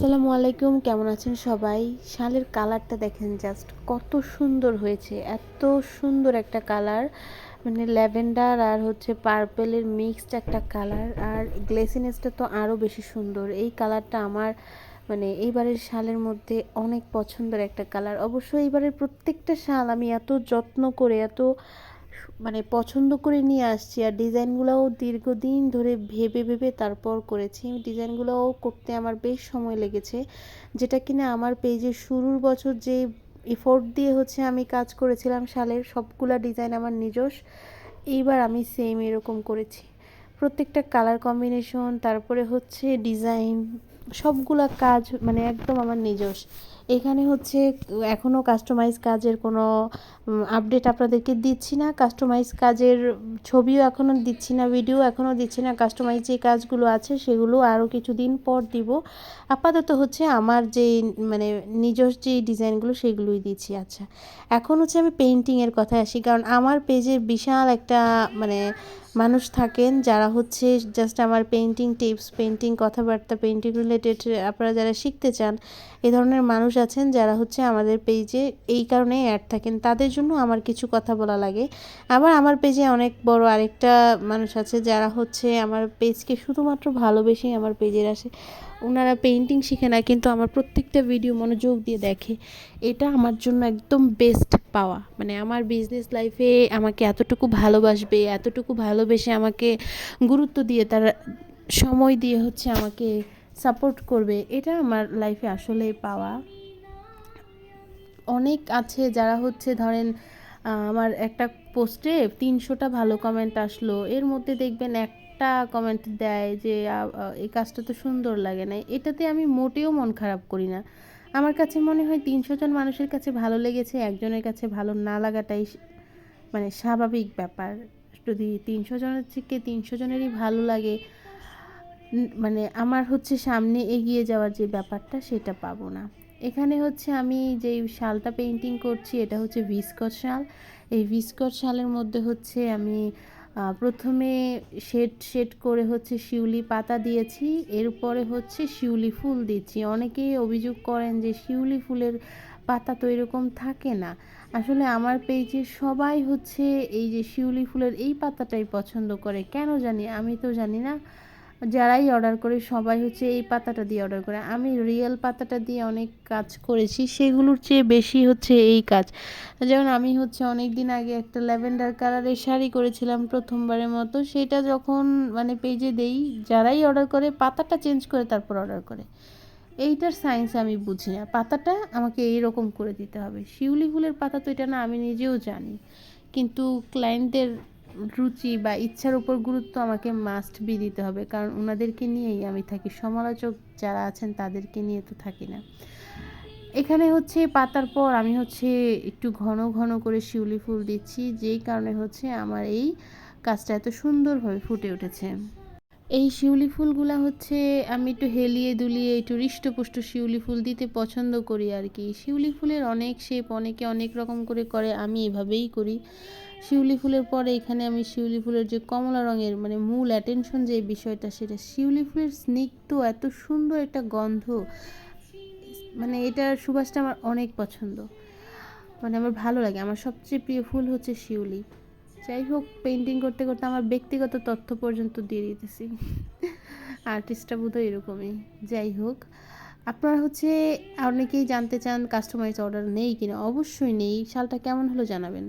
আসসালামু আলাইকুম, কেমন আছেন সবাই? শালের কালারটা দেখেন জাস্ট কত সুন্দর হয়েছে, এত সুন্দর একটা কালার। মানে ল্যাভেন্ডার আর হচ্ছে পার্পেলের মিক্সড একটা কালার, আর গ্লেসিনেসটা তো আরও বেশি সুন্দর। এই কালারটা আমার মানে এইবারের শালের মধ্যে অনেক পছন্দের একটা কালার। অবশ্য এইবারের প্রত্যেকটা শাল আমি এত যত্ন করে, এত মানে পছন্দ করে নিয়ে আসছি আর ডিজাইনগুলোও দীর্ঘদিন ধরে ভেবে ভেবে তারপর করেছি। ডিজাইনগুলোও করতে আমার বেশ সময় লেগেছে। যেটা কিনা আমার পেজের শুরুর বছর যে এফোর্ট দিয়ে হচ্ছে আমি কাজ করেছিলাম শালের সবগুলা ডিজাইন আমার নিজস্ব। এইবার আমি সেম এরকম করেছি। প্রত্যেকটা কালার কম্বিনেশন তারপরে হচ্ছে ডিজাইন সবগুলা কাজ মানে একদম আমার নিজস্ব। এখানে হচ্ছে এখনও কাস্টমাইজ কাজের কোনো আপডেট আপনাদেরকে দিচ্ছি না। কাস্টমাইজ কাজের ছবিও এখনও দিচ্ছি না ভিডিও এখনও দিচ্ছি না। কাস্টমাইজ যে কাজগুলো আছে সেগুলো আরও কিছুদিন পর দিব। আপাতত হচ্ছে আমার যে মানে নিজস্ব যে ডিজাইনগুলো সেগুলোই দিচ্ছি। আচ্ছা এখন হচ্ছে আমি পেন্টিংয়ের কথায় আসি। কারণ আমার পেজে বিশাল একটা মানে মানুষ থাকেন যারা হচ্ছে জাস্ট আমার পেন্টিং টিপস পেন্টিং কথাবার্তা পেন্টিং রিলেটেড আপনারা যারা শিখতে চান, এ ধরনের মানুষ আছেন যারা হচ্ছে আমাদের পেজে এই কারণে অ্যাড থাকেন, তাদের জন্য আমার কিছু কথা বলা লাগে। আবার আমার পেজে অনেক বড় আরেকটা মানুষ আছে যারা হচ্ছে আমার পেজকে শুধুমাত্র ভালোবেসে আমার পেজের আসে। ওনারা পেন্টিং শিখে না, কিন্তু আমার প্রত্যেকটা ভিডিও মনোযোগ দিয়ে দেখে। এটা আমার জন্য একদম বেস্ট পাওয়া। মানে আমার বিজনেস লাইফে আমাকে এতটুকু ভালোবাসবে, এতটুকু ভালোবেসে আমাকে গুরুত্ব দিয়ে তার সময় দিয়ে হচ্ছে আমাকে সাপোর্ট করবে, এটা আমার লাইফে আসলে পাওয়া। অনেক আছে যারা হচ্ছে ধরেন আমার একটা পোস্টে তিনশোটা ভালো কমেন্ট আসলো। এর মধ্যে দেখবেন একটা কমেন্ট দেয় যে এই কাজটা তো সুন্দর লাগে না। এটাতে আমি মোটেও মন খারাপ করি না। আমার কাছে মনে হয় তিনশো জন মানুষের কাছে ভালো লেগেছে, একজনের কাছে ভালো না লাগাটাই মানে স্বাভাবিক ব্যাপার। যদি তিনশো জনের থেকে তিনশো জনেরই ভালো লাগে মানে আমার হচ্ছে সামনে এগিয়ে যাওয়ার যে ব্যাপারটা সেটা পাবো না। এখানে হচ্ছে আমি যেই শালটা পেন্টিং করছি, এটা হচ্ছে ভিসকট শাল। এই ভিসকট শালের মধ্যে হচ্ছে আমি প্রথমে শেড শেড করে হচ্ছে শিউলি পাতা দিয়েছি, এরপরে হচ্ছে শিউলি ফুল দিচ্ছি। অনেকেই অভিযোগ করেন যে শিউলি ফুলের পাতা তো এরকম থাকে না। আসলে আমার পেজে সবাই হচ্ছে এই যে শিউলি ফুলের এই পাতাটাই পছন্দ করে। কেন জানি? আমি তো জানি না। যারাই অর্ডার করে, সবাই হচ্ছে এই পাতাটা দিয়ে অর্ডার করে। আমি রিয়েল পাতাটা দিয়ে অনেক কাজ করেছি, সেগুলোর চেয়ে বেশি হচ্ছে এই কাজ। যেমন আমি হচ্ছে অনেক দিন আগে একটা ল্যাভেন্ডার কালারের শাড়ি করেছিলাম প্রথমবারের মতো, সেটা যখন মানে পেজে দেই, যারাই অর্ডার করে, পাতাটা চেঞ্জ করে তারপর অর্ডার করে। এইটার সায়েন্স আমি বুঝি না। পাতাটা আমাকে এইরকম করে দিতে হবে। শিউলি ফুলের পাতা তো এটা না, আমি নিজেও জানি। কিন্তু ক্লায়েন্টদের রুচি বা ইচ্ছার উপর গুরুত্ব আমাকে মাস্ট বি দিতে হবে। কারণ ওনাদেরকে নিয়েই আমি থাকি। সমালোচক যারা আছেন, তাদেরকে নিয়ে তো থাকি না। এখানে হচ্ছে পাতার পর আমি হচ্ছে একটু ঘন ঘন করে শিউলি ফুল দিচ্ছি। যেই কারণে হচ্ছে আমার এই কাজটা এত সুন্দরভাবে ফুটে উঠেছে। এই শিউলি ফুলগুলো হচ্ছে আমি একটু হেলিয়ে দুলিয়ে একটু হৃষ্টপুষ্ট শিউলি ফুল দিতে পছন্দ করি আর কি। শিউলি ফুলের অনেক শেপ অনেকে অনেক রকম করে করে আমি এভাবেই করি। শিউলি ফুলের পরে এখানে আমি শিউলি ফুলের যে কমলা রঙের মানে মূল অ্যাটেনশন যে বিষয়টা সেটা, শিউলি ফুলের স্নিগ্ধ, এত সুন্দর একটা গন্ধ। মানে এটার সুবাসটা আমার অনেক পছন্দ। মানে আমার ভালো লাগে। আমার সবচেয়ে প্রিয় ফুল হচ্ছে শিউলি। যাই হোক পেন্টিং করতে করতে আমার ব্যক্তিগত তথ্য পর্যন্ত দিয়ে দিতেছি। আর্টিস্টটা বোধহয় এরকমই। যাই হোক, আপনারা হচ্ছে অনেকেই জানতে চান কাস্টমাইজ অর্ডার নেই কিনা? অবশ্যই নেই। শালটা কেমন হলো জানাবেন।